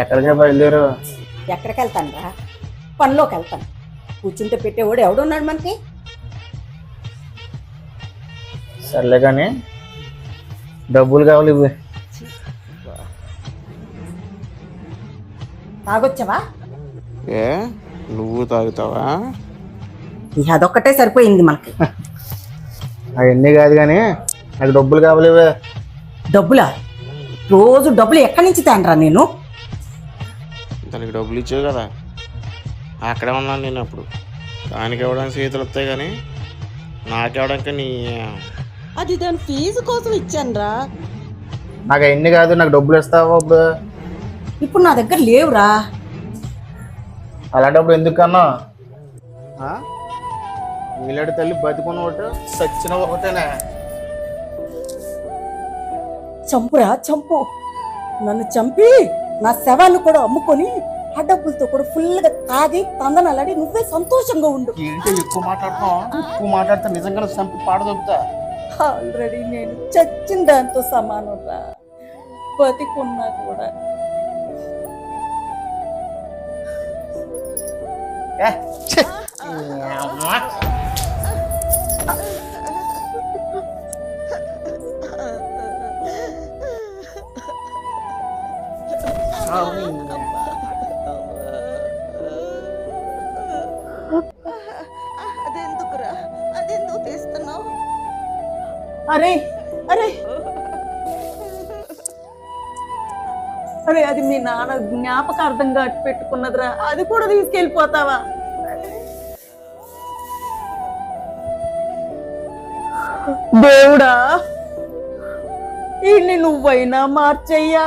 ఎక్కడికి బయలుదేరు? ఎక్కడికి వెళ్తాను రా పనిలోకి వెళ్తాను కూర్చుంటే పెట్టేవాడు ఎవడున్నాడు మనకి? సర్లే కానీ డబ్బులు కావాలి ఇవ్వు. తాగొచ్చావా? ఏ? నువ్వు తాగుతావా? అదొక్కటే సరిపోయింది మనకి. అవన్నీ కాదు కానీ నాకు డబ్బులు కావాలి ఇవ్వు డబ్బులా? రోజు డబ్బులు ఎక్కడి నుంచి తేనరా నేను? దానికి డబ్బులు ఇచ్చావు కదా అక్కడే ఉన్నాను నేను అప్పుడు. దానికి ఇవ్వడానికి చేతులు వస్తాయి కానీ నాకివ్వడానికి నీ అది దాని ఫీజు కోసం ఇచ్చానురా. నాకు అవన్నీ కాదు నాకు డబ్బులు ఇస్తావా ఇప్పుడు ఇప్పుడు నా దగ్గర లేవురా. అలా డబ్బులు వీలాడి తల్లి బతికున్న ఒకటి సచ్చిన ఒకటేనే చంపురా చంపు. నన్ను చంపి నా శవాన్ని కూడా అమ్ముకొని ఆ డబ్బులతో కూడా ఫుల్గా తాగి తందనాలాడి నువ్వే సంతోషంగా ఉండు. ఏంటి ఎక్కువ మాట్లాడుతున్నావు. ఎక్కువ మాట్లాడితే నిజంగా చంపి చెప్తా ఆల్రెడీ నేను చచ్చిన దాంతో సమానం రా బతికున్నా కూడా. ఏ, ఛీ. ఏమ్మా. అదెందుకురా? అదెందుకు తీస్తున్నావు? అరే అరే. అరే అది మీ నాన్న జ్ఞాపకార్థంగా అట్టు పెట్టుకున్నదిరా అది కూడా తీసుకెళ్ళిపోతావా? దేవుడా ఈ నువ్వైనా మార్చయ్యా?